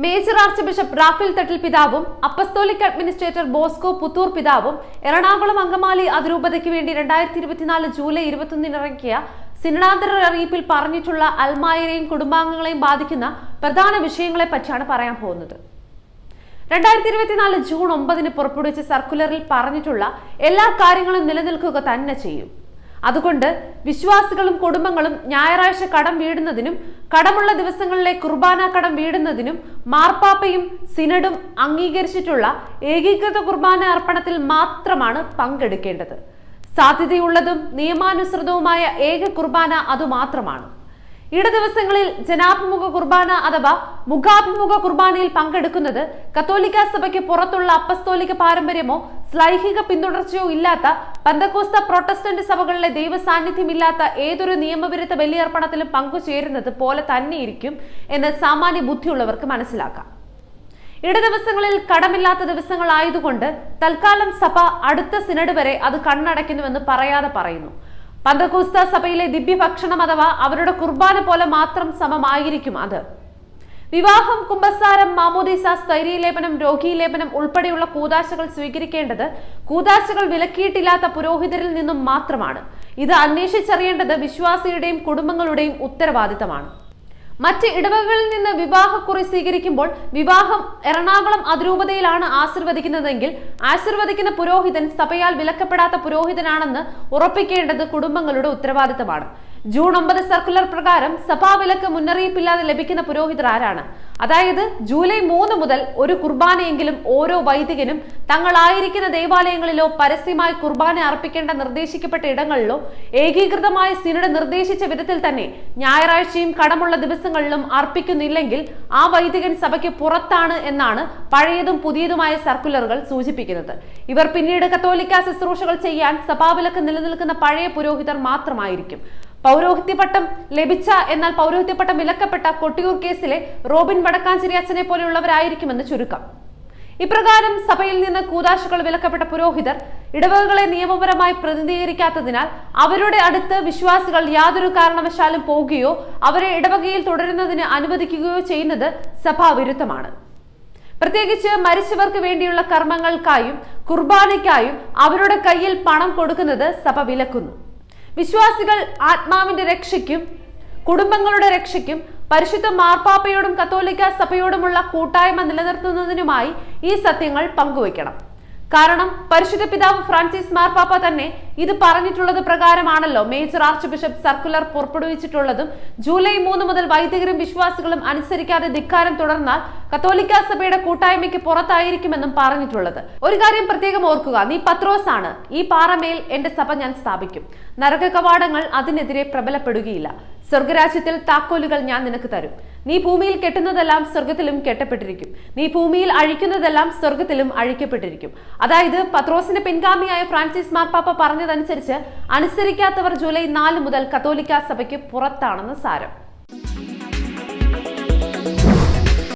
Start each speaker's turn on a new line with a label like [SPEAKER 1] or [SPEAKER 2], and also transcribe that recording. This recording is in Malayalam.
[SPEAKER 1] Major archbishop Raphael Thattil പിതാവും അപ്പസ്തോലിക് അഡ്മിനിസ്ട്രേറ്റർ ബോസ്കോ പുത്തൂർ പിതാവും എറണാകുളം അങ്കമാലി അതിരൂപതയ്ക്ക് വേണ്ടി രണ്ടായിരത്തി ഇരുപത്തിനാല് ജൂലൈ ഇരുപത്തൊന്നിന് ഇറക്കിയ സിനഡാന്തര അറിയിപ്പിൽ പറഞ്ഞിട്ടുള്ള അൽമായരെയും കുടുംബാംഗങ്ങളെയും ബാധിക്കുന്ന പ്രധാന വിഷയങ്ങളെ പറ്റിയാണ് പറയാൻ പോകുന്നത്. രണ്ടായിരത്തി ഇരുപത്തിനാല് ജൂൺ ഒമ്പതിന് പുറപ്പെടുവിച്ച സർക്കുലറിൽ പറഞ്ഞിട്ടുള്ള എല്ലാ കാര്യങ്ങളും നിലനിൽക്കുക തന്നെ ചെയ്യും. അതുകൊണ്ട് വിശ്വാസികളും കുടുംബങ്ങളും ഞായറാഴ്ച കടം വീടുന്നതിനും കടമുള്ള ദിവസങ്ങളിലെ കുർബാന കടം വീടുന്നതിനും മാർപ്പാപ്പയും സിനഡും അംഗീകരിച്ചിട്ടുള്ള ഏകീകൃത കുർബാന അർപ്പണത്തിൽ മാത്രമാണ് പങ്കെടുക്കേണ്ടത്. സാധ്യതയുള്ളതും നിയമാനുസൃതവുമായ ഏക കുർബാന അതുമാത്രമാണ്. ഇട ദിവസങ്ങളിൽ ജനാഭിമുഖ കുർബാന അഥവാ മുഖാഭിമുഖ കുർബാനയിൽ പങ്കെടുക്കുന്നത് കത്തോലിക്ക സഭയ്ക്ക് പുറത്തുള്ള അപ്പസ്തോലിക പാരമ്പര്യമോ സ്ലൈഹിക പിന്തുടർച്ചയോ ഇല്ലാത്ത പന്തക്കോസ്ത പ്രൊട്ടസ്റ്റന്റ് സഭകളിലെ ദൈവ സാന്നിധ്യമില്ലാത്ത ഏതൊരു നിയമവിരുദ്ധ ബലിയർപ്പണത്തിലും പങ്കുചേരുന്നത് പോലെ തന്നെയിരിക്കും എന്ന് സാമാന്യ ബുദ്ധിയുള്ളവർക്ക് മനസ്സിലാക്കാം. ഇട ദിവസങ്ങളിൽ കടമില്ലാത്ത ദിവസങ്ങളായതുകൊണ്ട് തൽക്കാലം സഭ അടുത്ത സിനഡ് വരെ അത് കണ്ണടയ്ക്കുന്നുവെന്ന് പറയാതെ പറയുന്നു. പന്തക്കൂസ്ത സഭയിലെ ദിവ്യഭക്ഷണം അഥവാ അവരുടെ കുർബാന പോലെ മാത്രം സമമായിരിക്കും അത്. വിവാഹം കുംഭസാരം മാമോദീസ സ്ഥൈര്യലേപനം രോഗീലേപനം ഉൾപ്പെടെയുള്ള കൂതാശകൾ സ്വീകരിക്കേണ്ടത് കൂതാശകൾ വിലക്കിയിട്ടില്ലാത്ത പുരോഹിതരിൽ നിന്നും മാത്രമാണ്. ഇത് അന്വേഷിച്ചറിയേണ്ടത് വിശ്വാസിയുടെയും കുടുംബങ്ങളുടെയും ഉത്തരവാദിത്തമാണ്. മറ്റ് ഇടവകളിൽ നിന്ന് വിവാഹക്കുറി സ്വീകരിക്കുമ്പോൾ വിവാഹം എറണാകുളം അതിരൂപതയിലാണ് ആശീർവദിക്കുന്നതെങ്കിൽ ആശീർവദിക്കുന്ന പുരോഹിതൻ സഭയാൽ വിലക്കപ്പെടാത്ത പുരോഹിതനാണെന്ന് ഉറപ്പിക്കേണ്ടത് കുടുംബങ്ങളുടെ ഉത്തരവാദിത്തമാണ്. ജൂൺ ഒമ്പത് സർക്കുലർ പ്രകാരം സഭാ വിലക്ക് മുന്നറിയിപ്പില്ലാതെ ലഭിക്കുന്ന പുരോഹിതർ ആരാണ്? അതായത് ജൂലൈ മൂന്ന് മുതൽ ഒരു കുർബാനയെങ്കിലും ഓരോ വൈദികനും തങ്ങളായിരിക്കുന്ന ദേവാലയങ്ങളിലോ പരസ്യമായി കുർബാന അർപ്പിക്കേണ്ട നിർദ്ദേശിക്കപ്പെട്ട ഇടങ്ങളിലോ ഏകീകൃതമായ സിനഡ് നിർദ്ദേശിച്ച വിധത്തിൽ തന്നെ ഞായറാഴ്ചയും കടമുള്ള ദിവസങ്ങളിലും അർപ്പിക്കുന്നില്ലെങ്കിൽ ആ വൈദികൻ സഭയ്ക്ക് പുറത്താണ് എന്നാണ് പഴയതും പുതിയതുമായ സർക്കുലറുകൾ സൂചിപ്പിക്കുന്നത്. ഇവർ പിന്നീട് കത്തോലിക്ക ശുശ്രൂഷകൾ ചെയ്യാൻ സഭാവിലക്ക് നിലനിൽക്കുന്ന പഴയ പുരോഹിതർ മാത്രമായിരിക്കും. പൗരോഹിത്യപട്ടം ലഭിച്ച എന്നാൽ പൗരോഹിത്യ പട്ടം വിലക്കപ്പെട്ട കൊട്ടിയൂർ കേസിലെ റോബിൻ വടക്കാഞ്ചേരി അച്ഛനെ പോലെയുള്ളവരായിരിക്കുമെന്ന് ചുരുക്കം. ഇപ്രകാരം സഭയിൽ നിന്ന് കൂതാശകൾ വിലക്കപ്പെട്ട പുരോഹിതർ ഇടവകകളെ നിയമപരമായി പ്രതിനിധീകരിക്കാത്തതിനാൽ അവരുടെ അടുത്ത് വിശ്വാസികൾ യാതൊരു കാരണവശാലും പോകുകയോ അവരെ ഇടവകയിൽ തുടരുന്നതിന് അനുവദിക്കുകയോ ചെയ്യുന്നത് സഭാവിരുദ്ധമാണ്. പ്രത്യേകിച്ച് മരിച്ചവർക്ക് വേണ്ടിയുള്ള കർമ്മങ്ങൾക്കായും കുർബാനയ്ക്കായും അവരുടെ കയ്യിൽ പണം കൊടുക്കുന്നത് സഭ വിലക്കുന്നു. വിശ്വാസികൾ ആത്മാവിന്റെ രക്ഷയ്ക്കും കുടുംബങ്ങളുടെ രക്ഷയ്ക്കും പരിശുദ്ധ മാർപ്പാപ്പയോടും കത്തോലിക്ക സഭയോടുമുള്ള കൂട്ടായ്മ നിലനിർത്തുന്നതിനുമായി ഈ സത്യങ്ങൾ പങ്കുവയ്ക്കണം. കാരണം പരിശുദ്ധ പിതാവ് ഫ്രാൻസിസ് മാർപ്പാപ്പ തന്നെ ഇത് പറഞ്ഞിട്ടുള്ളത് പ്രകാരമാണല്ലോ. മേജർ ആർച്ച് ബിഷപ്പ് സർക്കുലർ പുറപ്പെടുവിച്ചിട്ടുള്ളതും ജൂലൈ മൂന്ന് മുതൽ വൈദികരും വിശ്വാസികളും അനുസരിക്കാതെ ധിക്കാരം തുടർന്നാൽ കത്തോലിക്ക സഭയുടെ കൂട്ടായ്മയ്ക്ക് പുറത്തായിരിക്കുമെന്നും പറഞ്ഞിട്ടുള്ളത്. ഒരു കാര്യം പ്രത്യേകം ഓർക്കുക. നീ പത്രോസ് ആണ് ഈ പാറമേൽ എന്റെ സഭ ഞാൻ സ്ഥാപിക്കും. നരക കവാടങ്ങൾ അതിനെതിരെ പ്രബലപ്പെടുകയില്ല. സ്വർഗരാജ്യത്തിൽ താക്കോലുകൾ ഞാൻ നിനക്ക് തരും. നീ ഭൂമിയിൽ കെട്ടുന്നതെല്ലാം സ്വർഗത്തിലും കെട്ടപ്പെട്ടിരിക്കും. നീ ഭൂമിയിൽ അഴിക്കുന്നതെല്ലാം സ്വർഗത്തിലും അഴിക്കപ്പെട്ടിരിക്കും. അതായത് പത്രോസിന്റെ പിൻഗാമിയായ ഫ്രാൻസിസ് മാർപ്പാപ്പ പറഞ്ഞതനുസരിച്ച് അനുസരിക്കാത്തവർ ജൂലൈ നാല് മുതൽ കത്തോലിക്ക സഭയ്ക്ക് പുറത്താണെന്ന് സാരം.